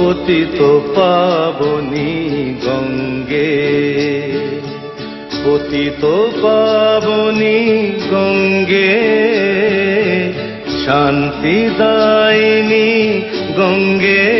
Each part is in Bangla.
পতিত পাবনি গঙ্গে। পতিত পাবনি গঙ্গে। শান্তি দায়নি গঙ্গে।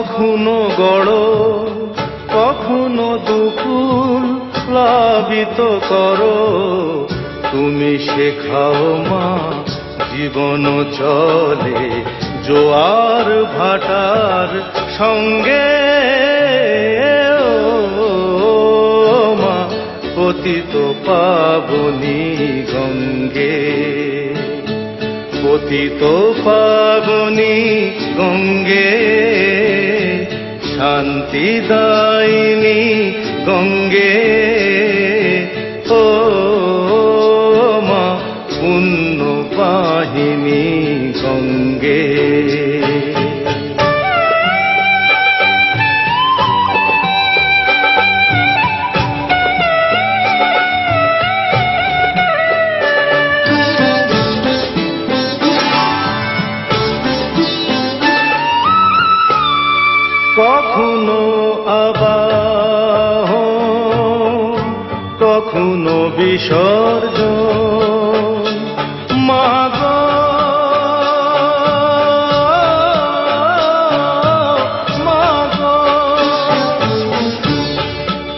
কখনো গড়, কখনো দুকুল প্লাবিত করো। তুমি শেখাও মা, জীবন চলে। জোয়ার ভাটার সঙ্গে মা, পতিত পাবনি গঙ্গে। পতিত পাবনি গঙ্গে শান্তি দায়নি গঙ্গে কখনো আবাহ কখনো বিসর্জন। মাগ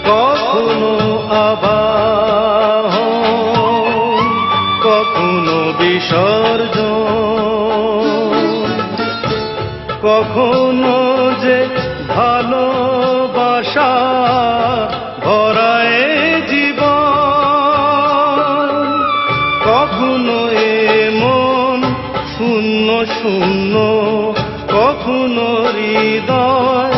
কখনো আবাহ কখনো বিসর্জন। কখনো জীবন। কখনো এ মন শূন্য শূন্য, কখনো হৃদয়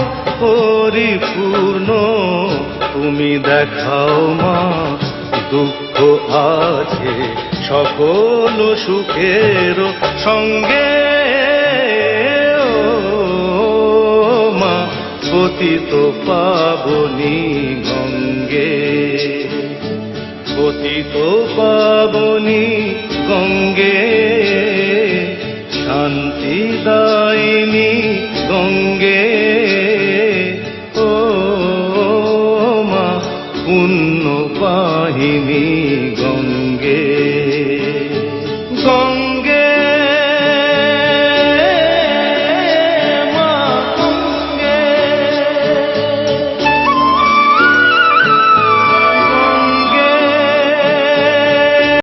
তুমি দেখাও মা, দুঃখ আছে সকল সুখের সঙ্গে। পতিত পাবনি গঙ্গে। পতিত পাবনি গঙ্গে শান্তি